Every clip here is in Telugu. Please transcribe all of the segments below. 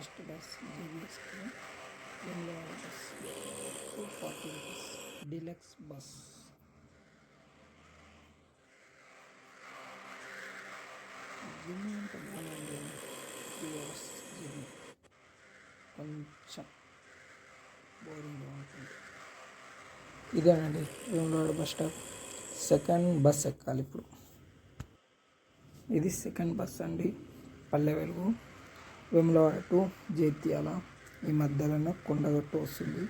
First bus Bengaluru bus two forty rupees. Deluxe bus. Journey అంత ఉంది. త్రీ అవర్స్ జర్నీ కొంచెం బోరింగ్గా ఉంటుంది. ఇదేనండి Vemulawada bus stop. Second bus ఎక్కాలి ఇప్పుడు. ఇది సెకండ్ బస్ అండి పల్లె వెలుగు. వేములవాడ టు జైత్యాల ఈ మధ్యలోనే కొండగట్టు వస్తుంది.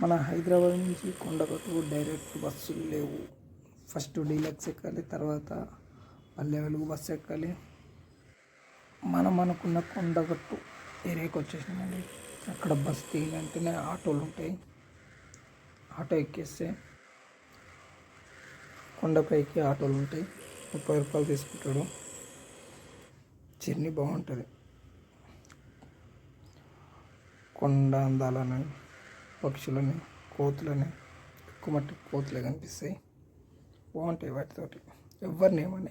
మన హైదరాబాద్ నుంచి కొండగట్టు డైరెక్ట్ బస్సులు లేవు. ఫస్ట్ డీలక్స్ ఎక్కాలి తర్వాత పల్లె వెలుగు బస్సు ఎక్కాలి. మనం అనుకున్న కొండగట్టు ఏరియాకి వచ్చేసినామండి. అక్కడ బస్ తీయాలంటేనే ఆటోలు ఉంటాయి. ఆటో ఎక్కేస్తే కొండపైకి ఆటోలు ఉంటాయి. ముప్పై రూపాయలు తీసుకుంటాడు. జర్నీ బాగుంటుంది. కొండ అందాలని పక్షులని కోతులని ఎక్కువ మట్టి కోతులే కనిపిస్తాయి. బాగుంటాయి వాటితోటి. ఎవరిని ఏమని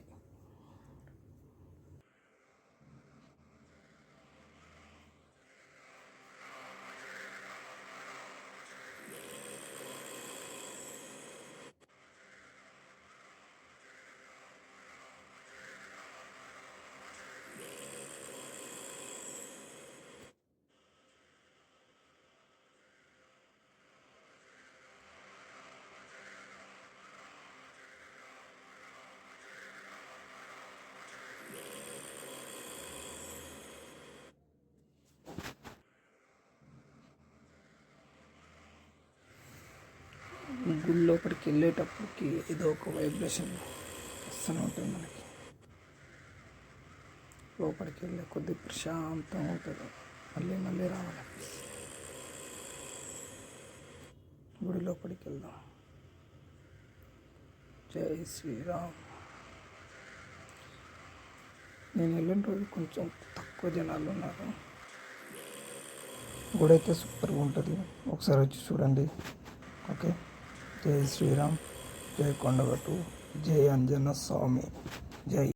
గుడి లోపలికి వెళ్ళేటప్పటికి ఏదో ఒక వైబ్రేషన్ వస్తూనే ఉంటుంది మనకి. లోపలికి వెళ్ళే కొద్ది ప్రశాంతం అవుతుంది. మళ్ళీ మళ్ళీ రావాలి. గుడి లోపలికి వెళ్దాం జై శ్రీరామ్. నేను వెళ్ళిన రోజు కొంచెం తక్కువ జనాలు ఉన్నారు. గుడి అయితే సూపర్గా ఉంటుంది. ఒకసారి వచ్చి చూడండి. ఓకే? జై శ్రీరామ్ జై కొండగట్టు జై అంజన స్వామి జై